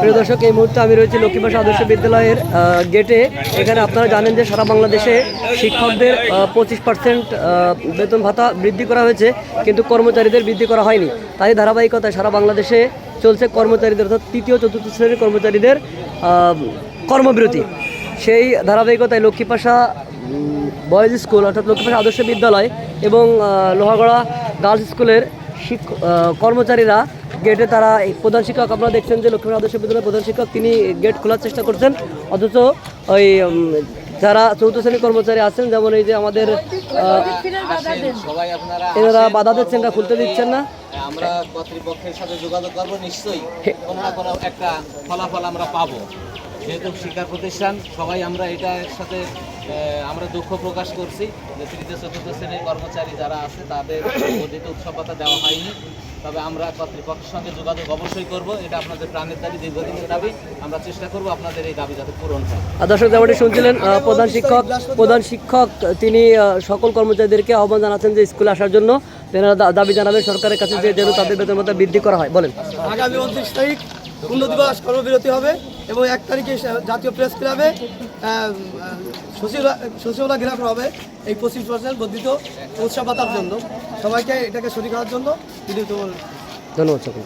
প্রিয় দর্শক, এই মুহূর্তে আমি রয়েছি লক্ষ্মীবাস আদর্শ বিদ্যালয়ের গেটে এখানে আপনারা জানেন যে সারা বাংলাদেশে শিক্ষকদের পঁচিশ পার্সেন্ট বেতন ভাতা বৃদ্ধি করা হয়েছে, কিন্তু কর্মচারীদের বৃদ্ধি করা হয়নি। তাই ধারাবাহিকতায় সারা বাংলাদেশে চলছে কর্মচারীদের, অর্থাৎ তৃতীয়, চতুর্থ শ্রেণির কর্মচারীদের কর্মবিরতি। সেই ধারাবাহিকতায় লক্ষ্মীপাশা বয়েজ স্কুল অর্থাৎ লক্ষ্মীপাশা আদর্শ বিদ্যালয় এবং লোহাগড়া গার্লস স্কুলের কর্মচারীরা গেটে তারা প্রধান শিক্ষক, আপনারা দেখছেন যে লক্ষ্মীপুর আদর্শ বিদ্যালয়ের প্রধান শিক্ষক, তিনি গেট খোলার চেষ্টা করছেন। অথচ ওই যারা চৌদ্দ শ্রেণির কর্মচারী আছেন, যেমন এই যে আমাদের এনারা বাধা দিচ্ছেন না, খুলতে দিচ্ছেন না। আমরা কর্তৃপক্ষের সাথে যোগাযোগ করব, নিশ্চয়ই। কোনো না কোনো একটা ফলাফল আমরা পাবো। যেহেতু শিক্ষা প্রতিষ্ঠান সবাই আমরা এটার সাথে আমরা দুঃখ প্রকাশ করছি যে তৃতীয় চতুর্থ শ্রেণির কর্মচারী যারা আছে তাদের অধিক উৎসব ভাতা দেওয়া হয়নি। তবে আমরা কর্তৃপক্ষের সঙ্গে যোগাযোগ অবশ্যই করব। এটা আপনাদের প্রাণের দাবি দীর্ঘদিনের দাবি। আমরা চেষ্টা করব আপনাদের এই দাবি যাতে পূরণ হয়। দর্শক যেমনটি শুনছিলেন প্রধান শিক্ষক প্রধান শিক্ষক তিনি সকল কর্মচারীদেরকে আহ্বান জানাচ্ছেন যে স্কুলে আসার জন্য। তেনারা দাবি জানাবেন সরকারের কাছে যে যেন তাদের বেতন ভাতা বৃদ্ধি করা হয়। বলেন। আগামী উনত্রিশ তারিখ পূর্ণ দিবস কর্মবিরতি হবে। এবং এক তারিখে জাতীয় প্রেস ক্লাবে শশীলা গ্রাফ হবে এই পঁচিশ পার্সেন্ট বর্ধিত উৎসাহ পাতার জন্য। সবাইকে এটাকে সরি করার জন্য ধন্যবাদ